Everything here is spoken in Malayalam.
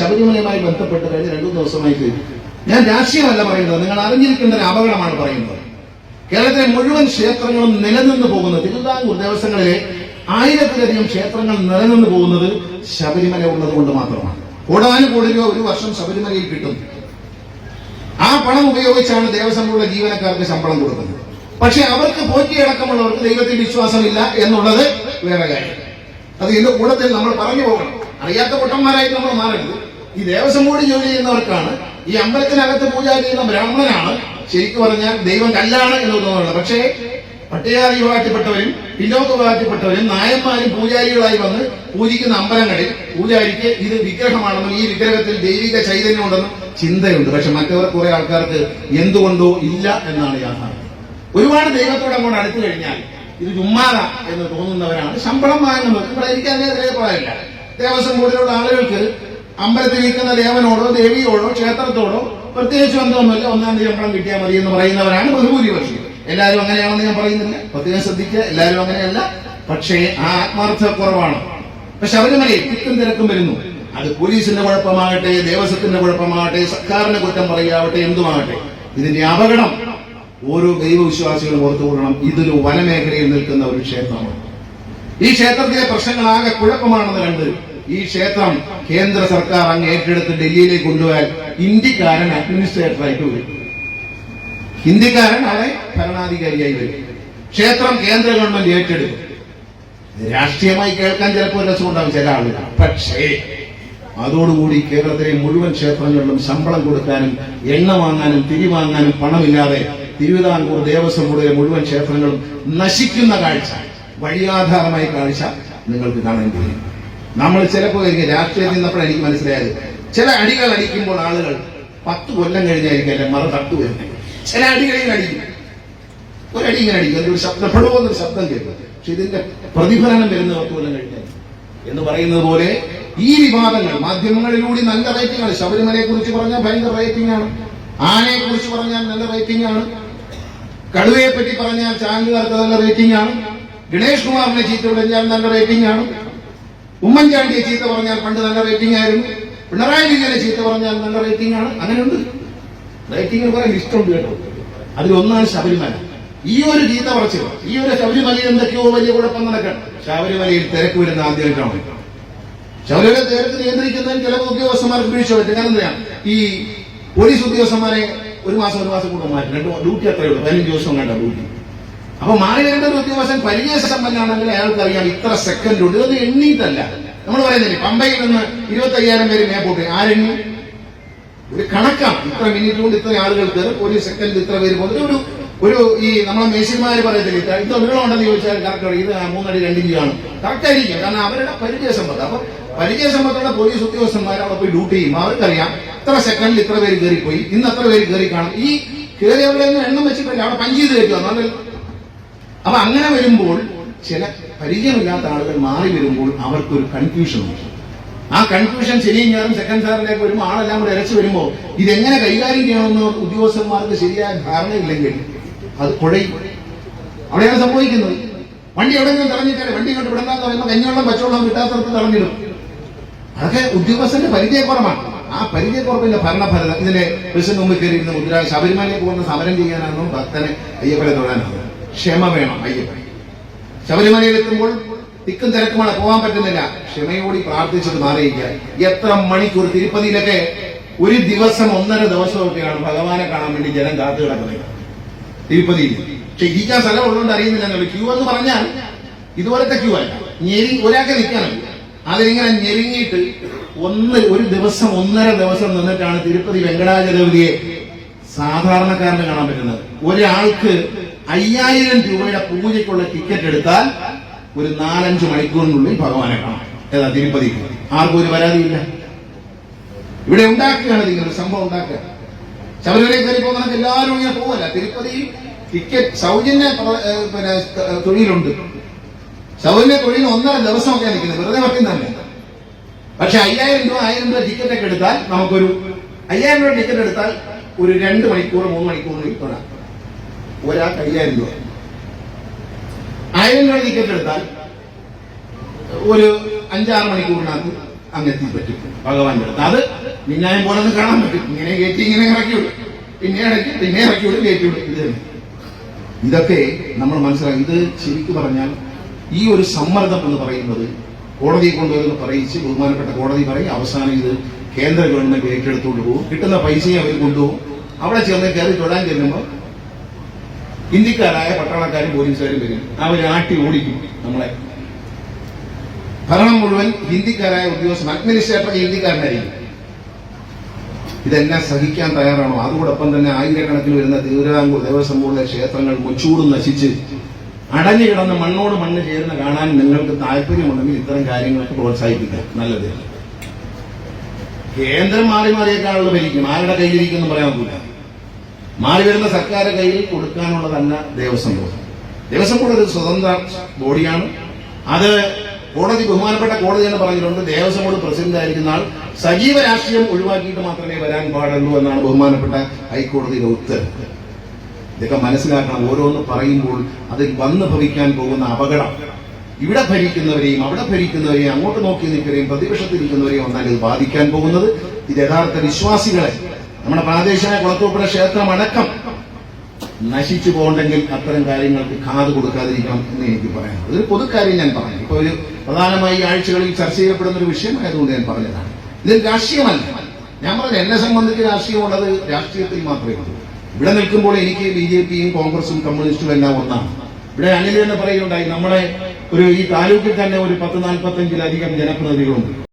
ശബരിമലയുമായി ബന്ധപ്പെട്ട് കഴിഞ്ഞ രണ്ടു ദിവസമായി തീരും ഞാൻ രാഷ്ട്രീയമല്ല പറയുന്നത്. നിങ്ങൾ അറിഞ്ഞിരിക്കേണ്ട ഒരു അപകടമാണ് പറയുന്നത്. കേരളത്തിലെ മുഴുവൻ ക്ഷേത്രങ്ങളും നിലനിന്ന് പോകുന്നത് തിരുവിതാംകൂർ ദേവസ്വങ്ങളിലെ ആയിരത്തിലധികം ക്ഷേത്രങ്ങൾ നിലനിന്ന് പോകുന്നത് ശബരിമല ഉള്ളത് കൊണ്ട് മാത്രമാണ്. കോടാനുകോടി രൂപ ഒരു വർഷം ശബരിമലയിൽ കിട്ടും. ആ പണം ഉപയോഗിച്ചാണ് ദേവസ്വങ്ങളുടെ ജീവനക്കാർക്ക് ശമ്പളം കൊടുക്കുന്നത്. പക്ഷെ അവർക്ക് പോറ്റിയടക്കമുള്ളവർക്ക് ദൈവത്തിൽ വിശ്വാസമില്ല എന്നുള്ളത് വേറെ കാര്യം. അത് ഇതിന്റെ കൂടത്തിൽ നമ്മൾ പറഞ്ഞു പോകണം. അറിയാത്ത പൊട്ടന്മാരായിട്ട് നമ്മൾ മാറരുത് ഈ ദേവസ്വം ബോർഡ് ജോലി ചെയ്യുന്നവർക്കാണ് ഈ അമ്പലത്തിനകത്ത് പൂജ ചെയ്യുന്ന ബ്രാഹ്മണനാണ് ശരിക്കും പറഞ്ഞാൽ ദൈവം കല്ലാണ് എന്ന് തോന്നുന്നത് പക്ഷേ പട്ടികാരി വിഭാഗത്തിൽപ്പെട്ടവരും പിന്നോക്ക വിഭാഗത്തിൽപ്പെട്ടവരും നായന്മാരും പൂജാരികളായി വന്ന് പൂജിക്കുന്ന അമ്പലങ്ങളിൽ പൂജാരിക്ക് ഇത് വിഗ്രഹമാണെന്നും ഈ വിഗ്രഹത്തിൽ ദൈവിക ചൈതന്യം ഉണ്ടെന്നും ചിന്തയുണ്ട്. പക്ഷെ മറ്റവർ കുറെ ആൾക്കാർക്ക് എന്തുകൊണ്ടോ ഇല്ല എന്നാണ് യാഥാർത്ഥ്യം. ഒരുപാട് ദൈവത്തോട് അങ്ങോട്ട് അടുത്തു കഴിഞ്ഞാൽ ഇത് ചുമ്മാത എന്ന് തോന്നുന്നവരാണ്. ശമ്പളം വാങ്ങുന്നത് ഇവിടെ എനിക്ക് അതിനെതിരെ പറയാനില്ല ദേവസ്വം ബോർഡിലുള്ള ആളുകൾക്ക് അമ്പലത്തിൽ നിൽക്കുന്ന ദേവനോടോ ദേവിയോടോ ക്ഷേത്രത്തോടോ പ്രത്യേകിച്ച് ബന്ധമൊന്നുമില്ല. ഒന്നാം തീയതി ശമ്പളം കിട്ടിയാൽ മതി എന്ന് പറയുന്നവരാണ് ബഹുഭൂരിപക്ഷം. എല്ലാവരും അങ്ങനെയാണെന്ന് ഞാൻ പറയുന്നില്ല. പ്രത്യേകം ശ്രദ്ധിക്കുക എല്ലാവരും അങ്ങനെയല്ല. പക്ഷേ ആ ആത്മാർത്ഥ കുറവാണ്. ഇപ്പൊ ശബരിമലയിൽ തിക്കും തിരക്കും വരുന്നു. അത് പോലീസിന്റെ കുഴപ്പമാകട്ടെ ദേവസ്വത്തിന്റെ കുഴപ്പമാകട്ടെ സർക്കാരിന്റെ കുറ്റം പറയാവട്ടെ എന്തുമാകട്ടെ. ഇതിന്റെ അപകടം ഓരോ ദൈവവിശ്വാസികളും ഓർത്തുകൊള്ളണം. ഇതൊരു വനമേഖലയിൽ നിൽക്കുന്ന ഒരു ക്ഷേത്രമാണ്. ഈ ക്ഷേത്രത്തിലെ പ്രശ്നങ്ങളാകെ കുഴപ്പമാണെന്ന് കണ്ട് ഈ ക്ഷേത്രം കേന്ദ്ര സർക്കാർ അങ്ങ് ഏറ്റെടുത്ത് ഡൽഹിയിലേക്ക് കൊണ്ടുപോയാൽ ഇന്ത്യക്കാരൻ അഡ്മിനിസ്ട്രേറ്ററായിട്ട് വരും. ഹിന്ദിക്കാരൻ അവിടെ ഭരണാധികാരിയായി വരും. ക്ഷേത്രം കേന്ദ്ര ഗവൺമെന്റ് ഏറ്റെടുക്കും. രാഷ്ട്രീയമായി കേൾക്കാൻ ചിലപ്പോൾ രസമുണ്ടാകും ചില ആളുകൾ. പക്ഷേ അതോടുകൂടി കേരളത്തിലെ മുഴുവൻ ക്ഷേത്രങ്ങളിലും ശമ്പളം കൊടുക്കാനും എണ്ണ വാങ്ങാനും തിരി വാങ്ങാനും പണമില്ലാതെ തിരുവിതാംകൂർ ദേവസ്വം മുഴുവൻ ക്ഷേത്രങ്ങളും നശിക്കുന്ന കാഴ്ച. വഴിയാധാരമായ കാഴ്ച നിങ്ങൾക്ക് കാണാൻ കഴിയും. നമ്മൾ ചിലപ്പോൾ രാഷ്ട്രീയത്തിൽ നിന്നപ്പോൾ എനിക്ക് മനസ്സിലായത്. ചില അടികൾ അടിക്കുമ്പോൾ ആളുകൾ പത്ത് കൊല്ലം കഴിഞ്ഞായിരിക്കും എന്റെ മറ തട്ടു വരുന്നത് ചില അടികളിൽ അടിക്കും. ഒരടി ഇങ്ങനെ അടിക്കും. ഒരു ശബ്ദം പെടുവെന്നൊരു ശബ്ദം കേൾക്കും. പക്ഷെ ഇതിന്റെ പ്രതിഫലനം വരുന്ന പത്ത് കൊല്ലം കഴിഞ്ഞാൽ എന്ന് പറയുന്നത് പോലെ ഈ വിവാദങ്ങൾ മാധ്യമങ്ങളിലൂടെ നല്ല റേറ്റിംഗ് ആണ് ശബരിമലയെ കുറിച്ച് പറഞ്ഞാൽ ഭയങ്കര റേറ്റിംഗ് ആണ് ആനയെ കുറിച്ച് പറഞ്ഞാൽ നല്ല റേറ്റിംഗ് ആണ് കടുവയെ പറ്റി പറഞ്ഞാൽ ചാനലുകാർക്ക് നല്ല റേറ്റിംഗ് ആണ് ഗണേഷ് കുമാറിനെ ചീത്ത പറഞ്ഞാൽ നല്ല റേറ്റിംഗ് ആണ്. ഉമ്മൻചാണ്ടിയെ ചീത്ത പറഞ്ഞാൽ പണ്ട് നല്ല റേറ്റിംഗ് ആയിരുന്നു. പിണറായി വിജയനെ ചീത്ത പറഞ്ഞാൽ നല്ല റേറ്റിംഗ് ആണ്. അങ്ങനെയുണ്ട്. റേറ്റിംഗിന് കുറെ ലിസ്റ്റ് ഉണ്ട് കേട്ടോ. അതിലൊന്നാണ് ശബരിമല. ഈ ഒരു ചീത്ത പറച്ചു ഈ ഒരു ശബരിമലയിൽ എന്തൊക്കെയോ വലിയ കുഴപ്പം നടക്കണം. ശബരിമലയിൽ തിരക്ക് വരുന്ന ആദ്യമായിട്ടാണ് ശബരിമല തിരക്ക് നിയന്ത്രിക്കുന്നതിന് ചില ഉദ്യോഗസ്ഥന്മാർക്ക് വീഴ്ച പറ്റും. കാരണം എന്താ ഈ പോലീസ് ഉദ്യോഗസ്ഥന്മാരെ ഒരു മാസം ഒരു മാസം കൂടെ മാറ്റി. രണ്ട് ഡ്യൂട്ടി അത്രയുള്ളൂ പതിനഞ്ച് ദിവസം കണ്ട ഡ്യൂട്ടി. അപ്പൊ മാറി വരേണ്ട ഒരു ഉദ്യോഗസ്ഥൻ പരിചയ സമ്പന്നാണെങ്കിൽ അയാൾക്ക് അറിയാം ഇത്ര സെക്കൻഡ് ഉണ്ട്. ഇതൊന്നും എണ്ണീട്ടല്ല. നമ്മൾ പറയുന്നില്ലേ പമ്പയിൽ നിന്ന് ഇരുപത്തി അയ്യായിരം പേര് മേപ്പോട്ട് ആരെണ്ണി? ഒരു കണക്കാണ്. ഇത്ര മിനിറ്റ് കൊണ്ട് ഇത്ര ആളുകൾക്ക് ഒരു സെക്കൻഡ് ഇത്ര പേര് പോകുന്നത് ഒരു ഒരു ഈ നമ്മളെ മേശിന്മാർ പറയത്തില്ല ഇത്ര ഇത്ര നീളം ഉണ്ടെന്ന് ചോദിച്ചാൽ കറക്റ്റ് ഇത് മൂന്നടി രണ്ടിഞ്ചാണ് കറക്റ്റ് ആയിരിക്കും. കാരണം അവരുടെ പരിചയ സമ്പത്ത് അപ്പൊ പരിചയ സമ്പത്തുള്ള പോലീസ് ഉദ്യോഗസ്ഥന്മാർ അവിടെ പോയി ഡ്യൂട്ടി ചെയ്യും. അവർക്കറിയാം ഇത്ര സെക്കൻഡിൽ ഇത്ര പേര് കയറിപ്പോയി. ഇന്ന് അത്ര പേര് കയറി കാണും. ഈ കയറിയവരുടെ എണ്ണം വെച്ചിട്ടില്ല. അവിടെ പഞ്ച് ചെയ്ത് കയറ്റുക അപ്പൊ അങ്ങനെ വരുമ്പോൾ ചില പരിചയമില്ലാത്ത ആളുകൾ മാറി വരുമ്പോൾ അവർക്കൊരു കൺഫ്യൂഷൻ ഉണ്ട്. ആ കൺഫ്യൂഷൻ ശരിയും ഞാനും സെക്കൻഡ് സാറിലേക്ക് വരുമ്പോൾ ആളെല്ലാം കൂടെ ഇരച്ചു വരുമ്പോൾ ഇതെങ്ങനെ കൈകാര്യം ചെയ്യണമെന്ന് ഉദ്യോഗസ്ഥന്മാർക്ക് ശരിയായ ധാരണയില്ലെങ്കിൽ അത് കുഴയും അവിടെയാണ് സംഭവിക്കുന്നത്. വണ്ടി എവിടെയെങ്കിലും തടഞ്ഞിട്ടാൽ വണ്ടി കണ്ട് വിടണ്ടെന്ന് പറയുമ്പോൾ കഞ്ഞിവെള്ളം പച്ചവെള്ളം കിട്ടാത്തവർക്ക് തടഞ്ഞിടും. അതൊക്കെ ഉദ്യോഗസ്ഥന്റെ പരിചയക്കുറവാണ്. ആ പരിചയക്കുറവിന്റെ ഭരണഫലം ഇതിലെ ബസ്സിന് മുമ്പിൽ കയറിയിരുന്ന മുദ്രാ ശബരിമലയിൽ പോകുന്ന സമരം ചെയ്യാനാണോ ഭക്തനെ അയ്യപ്പനെ തൊഴാനാണോ. ക്ഷമ വേണം അയ്യപ്പൻ ശബരിമലയിൽ എത്തുമ്പോൾ തിക്കും തിരക്കുമാണ് പോകാൻ പറ്റുന്നില്ല. ക്ഷമയോടി പ്രാർത്ഥിച്ചിട്ട് മാറിയില്ല എത്ര മണിക്കൂർ തിരുപ്പതിയിലൊക്കെ ഒരു ദിവസം ഒന്നര ദിവസമൊക്കെയാണ് ഭഗവാനെ കാണാൻ വേണ്ടി ജനം കാത്തു കിടക്കുന്നത്. തിരുപ്പതിയിൽ. പക്ഷെ ഇരിക്കാൻ സ്ഥലം ഉള്ളതുകൊണ്ട് അറിയുന്നില്ല ക്യൂ എന്ന് പറഞ്ഞാൽ ഇതുപോലത്തെ ക്യൂ അല്ല. ഞെരി ഒരാൾക്ക് നിൽക്കണം. അതിലിങ്ങനെ ഞെരുങ്ങിയിട്ട് ഒന്ന് ഒരു ദിവസം ഒന്നര ദിവസം നിന്നിട്ടാണ് തിരുപ്പതി വെങ്കടാചലപതിയെ സാധാരണക്കാരന് കാണാൻ പറ്റുന്നത്. ഒരാൾക്ക് അയ്യായിരം രൂപയുടെ പൂജയ്ക്കുള്ള ടിക്കറ്റ് എടുത്താൽ ഒരു നാലഞ്ച് മണിക്കൂറിനുള്ളിൽ ഭഗവാനെ കാണാം. ഏതാ തിരുപ്പതി ആർക്കും ഒരു പരാതിയില്ല. ഇവിടെ ഉണ്ടാക്കുകയാണ് നിങ്ങൾ സംഭവം ഉണ്ടാക്കുക. ശബരിമലയിൽ കയറി പോകുന്ന എല്ലാവരും ഇങ്ങനെ പോവല്ല. തിരുപ്പതി ടിക്കറ്റ് സൗജന്യ പിന്നെ തൊഴിലുണ്ട്. സൗജന്യ തൊഴിൽ ഒന്നര ദിവസമൊക്കെ നിൽക്കുന്നത്. വെറുതെ പറയുന്നതല്ല പക്ഷെ അയ്യായിരം രൂപ ആയിരം രൂപ ടിക്കറ്റ് ഒക്കെ എടുത്താൽ നമുക്കൊരു അയ്യായിരം രൂപ ടിക്കറ്റ് എടുത്താൽ ഒരു രണ്ട് മണിക്കൂർ മൂന്ന് മണിക്കൂർ നിൽക്കണം ഒരാൾ അയ്യായിരം ആയിരം രൂപ ടിക്കറ്റ് എടുത്താൽ ഒരു അഞ്ചാറ് മണിക്കൂറിനകത്ത് അങ്ങെത്തി പറ്റും. ഭഗവാന്റെ അടുത്ത് അത് മിന്നായം പോലെ ഒന്ന് കാണാൻ പറ്റും. ഇങ്ങനെ കയറ്റി ഇങ്ങനെ ഇറക്കി വിടും പിന്നെ ഇടയ്ക്ക് പിന്നെ ഇറക്കി വിടും കയറ്റി വിടും ഇത് ഇതൊക്കെ നമ്മൾ മനസ്സിലാക്കി. ഇത് ശരിക്കു പറഞ്ഞാൽ ഈ ഒരു സമ്മർദ്ദം എന്ന് പറയുന്നത് കോടതിയെ കൊണ്ടുവരുന്ന പറയിച്ച് ബഹുമാനപ്പെട്ട കോടതി പറയും. അവസാനം ഇത് കേന്ദ്ര ഗവൺമെന്റ് ഏറ്റെടുത്തുകൊണ്ട് പോകും. കിട്ടുന്ന പൈസയും അവർ കൊണ്ടുപോകും. അവിടെ ചെന്ന് കയറി തൊഴാൻ ചെല്ലുമ്പോൾ ഇന്ത്യക്കാരായ പട്ടാളക്കാരും പോലീസുകാരും വരും. അവർ ആട്ടി ഓടിക്കും നമ്മളെ. ഭരണം മുഴുവൻ ഹിന്ദിക്കാരായ ഉദ്യോഗസ്ഥൻ അഡ്മിനിസ്ട്രേറ്റർ ഹിന്ദിക്കാരനായിരിക്കും. ഇതെല്ലാം സഹിക്കാൻ തയ്യാറാണോ? അതോടൊപ്പം തന്നെ ആയിരക്കണക്കിന് വരുന്ന തിരുവിതാംകൂർ ദേവസ്വം ബോർഡിലെ ക്ഷേത്രങ്ങൾ മുച്ചൂടും നശിച്ച് അടഞ്ഞു കിടന്ന് മണ്ണോട് മണ്ണ് ചേർന്ന് കാണാൻ നിങ്ങൾക്ക് താല്പര്യമുണ്ടെങ്കിൽ ഇത്തരം കാര്യങ്ങളൊക്കെ പ്രോത്സാഹിപ്പിക്കാം. നല്ലത്. കേന്ദ്രം മാറി മാറിയേക്കാളുള്ള ഭരിക്കും. ആരുടെ കയ്യിലിരിക്കുന്നു പറയാൻ പറ്റില്ല മാറി വരുന്ന സർക്കാർ കയ്യിൽ കൊടുക്കാനുള്ളതല്ല ദേവസ്വം ബോർഡ്. ദേവസ്വം ബോർഡ് ഒരു സ്വതന്ത്ര ബോഡിയാണ്. അത് കോടതി ബഹുമാനപ്പെട്ട കോടതി തന്നെ പറഞ്ഞിട്ടുണ്ട് ദേവസ്വം ബോർഡ് പ്രസിഡന്റ് ആയിരിക്കുന്ന ആൾ സജീവ രാഷ്ട്രീയം ഒഴിവാക്കിയിട്ട് മാത്രമേ വരാൻ പാടുള്ളൂ എന്നാണ് ബഹുമാനപ്പെട്ട ഹൈക്കോടതിയുടെ ഉത്തരവ്. ഇതൊക്കെ മനസ്സിലാക്കണം. ഓരോന്ന് പറയുമ്പോൾ അതിൽ വന്നു ഭവിക്കാൻ പോകുന്ന അപകടം. ഇവിടെ ഭരിക്കുന്നവരെയും അവിടെ ഭരിക്കുന്നവരെയും അങ്ങോട്ട് നോക്കി നിൽക്കുകയും പ്രതിപക്ഷത്തിരിക്കുന്നവരെയും ഒന്നാണ് ഇത് ബാധിക്കാൻ പോകുന്നത്. ഇത് യഥാർത്ഥ വിശ്വാസികളെ നമ്മുടെ പ്രാദേശിക കുളത്തൂപ്പുഴ ക്ഷേത്രം അടക്കം നശിച്ചു പോകണ്ടെങ്കിൽ അത്തരം കാര്യങ്ങൾക്ക് കാത് കൊടുക്കാതിരിക്കണം എന്ന് എനിക്ക് പറയാം. അതൊരു പൊതുക്കാര്യം ഞാൻ പറഞ്ഞു. ഇപ്പൊ ഒരു പ്രധാനമായി ആഴ്ചകളിൽ ചർച്ച ചെയ്യപ്പെടുന്ന ഒരു വിഷയമായതുകൊണ്ട് ഞാൻ പറഞ്ഞതാണ്. ഇത് രാഷ്ട്രീയമല്ല. ഞാൻ പറഞ്ഞു എന്നെ സംബന്ധിച്ച് രാഷ്ട്രീയമുള്ളത് രാഷ്ട്രീയത്തിൽ മാത്രമേ ഉള്ളൂ. ഇവിടെ നിൽക്കുമ്പോൾ എനിക്ക് ബി ജെ പിയും കോൺഗ്രസും കമ്മ്യൂണിസ്റ്റും എല്ലാം ഒന്നാണ്. ഇവിടെ അനിൽ തന്നെ പറയുകയുണ്ടായി നമ്മളെ ഒരു ഈ താലൂക്കിൽ തന്നെ ഒരു പത്ത് നാൽപ്പത്തഞ്ചിലധികം ജനപ്രതിനിധികളുണ്ട്.